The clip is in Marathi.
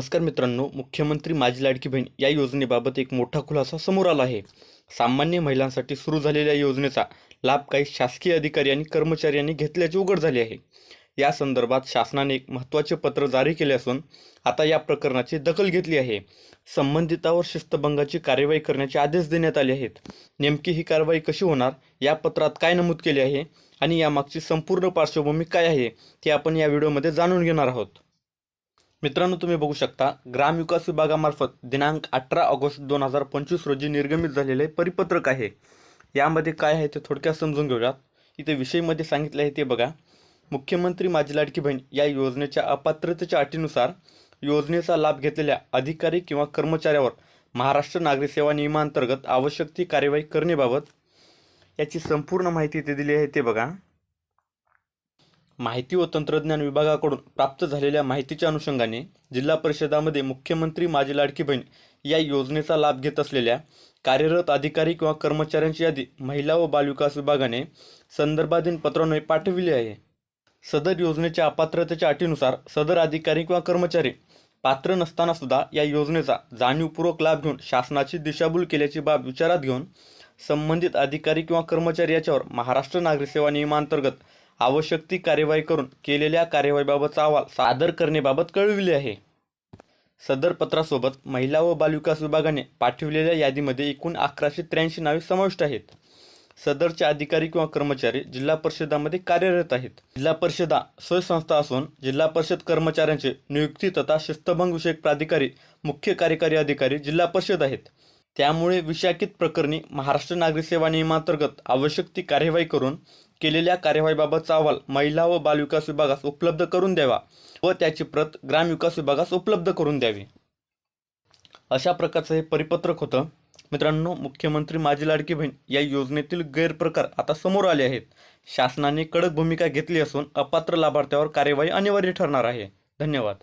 नमस्कार मित्रांनो मुख्यमंत्री माझी लाडकी बहीण या योजनेबाबत एक मोठा खुलासा समोर आला आहे. सामान्य महिलांसाठी सुरू झालेल्या योजनेचा लाभ काही शासकीय अधिकारी आणि कर्मचाऱ्यांनी घेतल्याचे उघड झाले आहे. या संदर्भात शासनाने एक महत्त्वाचे पत्र जारी केले असून आता या प्रकरणाची दखल घेतली आहे. संबंधितावर शिस्तभंगाची कार्यवाही करण्याचे आदेश देण्यात आले आहेत. नेमकी ही कारवाई कशी होणार या पत्रात काय नमूद केले आहे आणि यामागची संपूर्ण पार्श्वभूमी काय आहे ते आपण या व्हिडिओमध्ये जाणून घेणार आहोत. मित्रांनो तुम्ही बघू शकता ग्रामविकास विभागामार्फत दिनांक अठरा ऑगस्ट दोन हजार पंचवीस रोजी निर्गमित झालेले परिपत्रक आहे. यामध्ये काय आहे ते थोडक्यात समजून घेऊयात. इथे विषयमध्ये सांगितले आहे ते बघा. मुख्यमंत्री माझी लाडकी बहीण या योजनेच्या अपात्रतेच्या अटीनुसार योजनेचा लाभ घेतलेल्या अधिकारी किंवा कर्मचाऱ्यावर महाराष्ट्र नागरी सेवा नियमांतर्गत आवश्यक ती कार्यवाही करण्याबाबत याची संपूर्ण माहिती इथे दिली आहे ते बघा. माहिती व तंत्रज्ञान विभागाकडून प्राप्त झालेल्या माहितीच्या अनुषंगाने जिल्हा परिषदामध्ये मुख्यमंत्री माझी लाडकी बहीण या योजनेचा लाभ घेत असलेल्या कार्यरत अधिकारी किंवा कर्मचाऱ्यांची यादी महिला व बालविकास विभागाने संदर्भाधीन पत्राने पाठविली आहे. सदर योजनेच्या अपात्रतेच्या अटीनुसार सदर अधिकारी किंवा कर्मचारी पात्र नसताना सुद्धा या योजनेचा जाणीवपूर्वक लाभ घेऊन शासनाची दिशाभूल केल्याची बाब विचारात घेऊन संबंधित अधिकारी किंवा कर्मचारी याच्यावर महाराष्ट्र नागरी सेवा नियमांतर्गत आवश्यक ती कार्यवाही करून केलेल्या कार्यवाहीबाबतचा अहवाल सादर करण्याबाबत कळविले आहे. सदर पत्रासोबत महिला व बालविकास विभागाने पाठविलेल्या यादीमध्ये एकूण अकराशे त्र्याऐंशी नावे समाविष्ट आहेत. सदरचे अधिकारी किंवा कर्मचारी जिल्हा परिषदामध्ये कार्यरत आहेत. जिल्हा परिषदा स्वयंसंस्था असून जिल्हा परिषद कर्मचाऱ्यांचे नियुक्ती तथा शिस्तभंग विषयक प्राधिकारी मुख्य कार्यकारी अधिकारी जिल्हा परिषद आहेत. त्यामुळे विशाखित प्रकरणी महाराष्ट्र नागरी सेवा नियमांतर्गत आवश्यक ती कार्यवाही करून केलेल्या कार्यवाहीबाबतचा अहवाल महिला व बालविकास विभागास उपलब्ध करून द्यावा व त्याची प्रत ग्रामविकास विभागास उपलब्ध करून द्यावी. अशा प्रकारचं हे परिपत्रक होतं. मित्रांनो मुख्यमंत्री माझी लाडकी बहीण या योजनेतील गैरप्रकार आता समोर आले आहेत. शासनाने कडक भूमिका घेतली असून अपात्र लाभार्थ्यावर कार्यवाही अनिवार्य ठरणार आहे. धन्यवाद.